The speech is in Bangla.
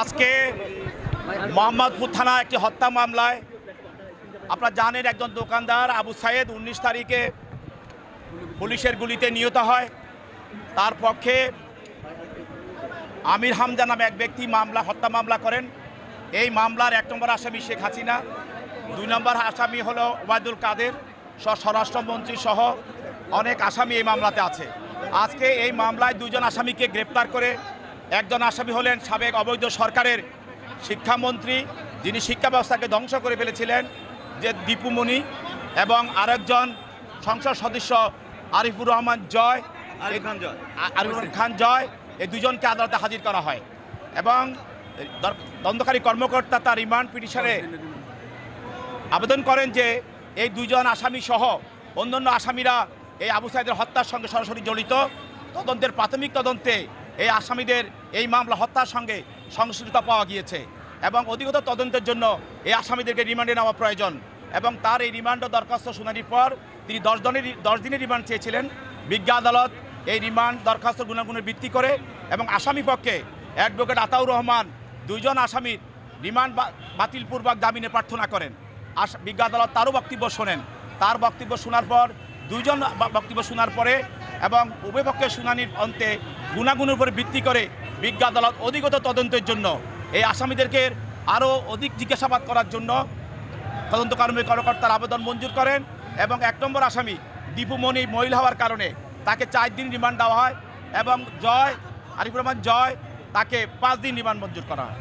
আজকে মোহাম্মদপুর থানা একটি হত্যা মামলায়, আপনারা জানেন একজন দোকানদার আবু সাইদ উনিশ তারিখে পুলিশের গুলিতে নিহত হয়। তার পক্ষে আমির হামজা নামে এক ব্যক্তি মামলা, হত্যা মামলা করেন। এই মামলার এক নম্বর আসামি শেখ হাসিনা, দুই নম্বর আসামি হলো ওবায়দুল কাদের, স্বরাষ্ট্রমন্ত্রী সহ অনেক আসামি এই মামলাতে আছে। আজকে এই মামলায় দুজন আসামিকে গ্রেপ্তার করে একজন আসামি হলেন সাবেক অবৈধ সরকারের শিক্ষামন্ত্রী যিনি শিক্ষা ব্যবস্থাকে ধ্বংস করে ফেলেছিলেন যে দীপুমণি এবং আরেকজন সংসদ সদস্য আরিফুর রহমান জয় আরিফুর খান জয় এই দুজনকে আদালতে হাজির করা হয়। এবং দণ্ডকারী কর্মকর্তা তার রিমান্ড পিটিশনে আবেদন করেন যে এই দুজন আসামি সহ অন্যান্য আসামিরা এই আবু সাইদের হত্যার সঙ্গে সরাসরি জড়িত। তদন্তের প্রাথমিক তদন্তে এই আসামিদের এই মামলা হত্যার সঙ্গে সংশ্লিষ্টতা পাওয়া গিয়েছে এবং অধিকতর তদন্তের জন্য এই আসামিদেরকে রিমান্ডে নেওয়া প্রয়োজন এবং তার এই রিমান্ড দরখাস্ত শুনানির পর তিনি দশ দিনের দশ দিনের রিমান্ড চেয়েছিলেন। বিজ্ঞা আদালত এই রিমান্ড, দরখাস্ত গুণাগুণের ভিত্তি করে এবং আসামি পক্ষে অ্যাডভোকেট আতাউর রহমান দুইজন আসামির রিমান্ড বাতিলপূর্বক জামিনে প্রার্থনা করেন। আস বিজ্ঞা আদালত তারও বক্তব্য শোনেন। তার বক্তব্য শোনার পর দুইজন বক্তব্য শোনার পরে এবং উভয়পক্ষের শুনানির অন্তে গুণাগুণের উপরে ভিত্তি করে বিজ্ঞা আদালত অধিগত তদন্তের জন্য এই আসামিদেরকে আরও অধিক জিজ্ঞাসাবাদ করার জন্য তদন্ত কর্মী কর্মকর্তার আবেদন মঞ্জুর করেন এবং এক নম্বর আসামি দীপুমণি মহিলা হওয়ার কারণে তাকে চার দিন রিমান্ড দেওয়া হয় এবং জয়, আরিফুর রহমান জয়, তাকে পাঁচ দিন রিমান্ড মঞ্জুর করা হয়।